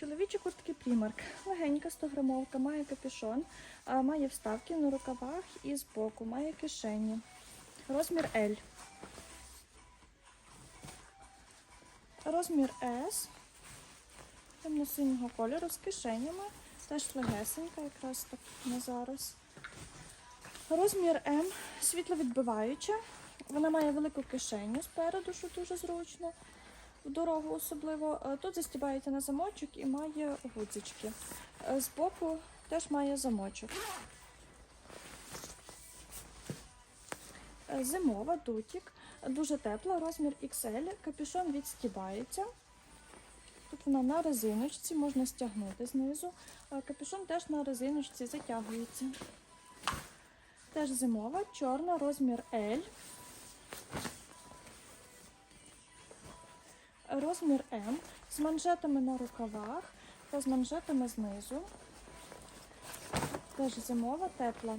Чоловічі куртки Primark. Легенька 100 грамовка, має капюшон, має вставки на рукавах і збоку, має кишені. Розмір L. Розмір S. Темно-синього кольору з кишенями. Теж легесенька, якраз так на зараз. Розмір М світловідбиваюча. Вона має велику кишеню спереду, що дуже зручно. В дорогу особливо. Е, Тут застібається на замочок і має гудзички. Е, Збоку теж має замочок. Е, Зимова дутік. Дуже тепла, розмір XL. Капюшон відстібається. Тут вона на резиночці, можна стягнути знизу. Капюшон теж на резиночці затягується. Теж зимова, чорна, розмір L. Розмір М з манжетами на рукавах та з манжетами знизу. Теж зимова, тепла.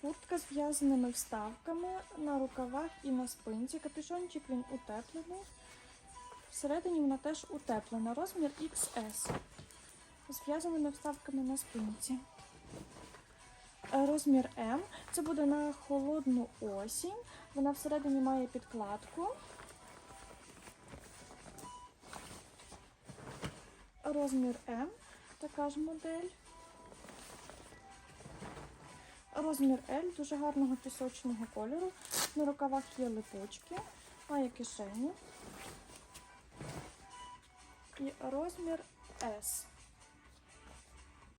Куртка з в'язаними вставками на рукавах і на спинці. Капюшончик він утеплений. Всередині вона теж утеплена. Розмір XS. З в'язаними вставками на спинці. Е, Розмір М. Це буде на холодну осінь. Вона всередині має підкладку. Розмір М. Така ж модель. Розмір L дуже гарного пісочного кольору. На рукавах є липучки, має кишені. І розмір S.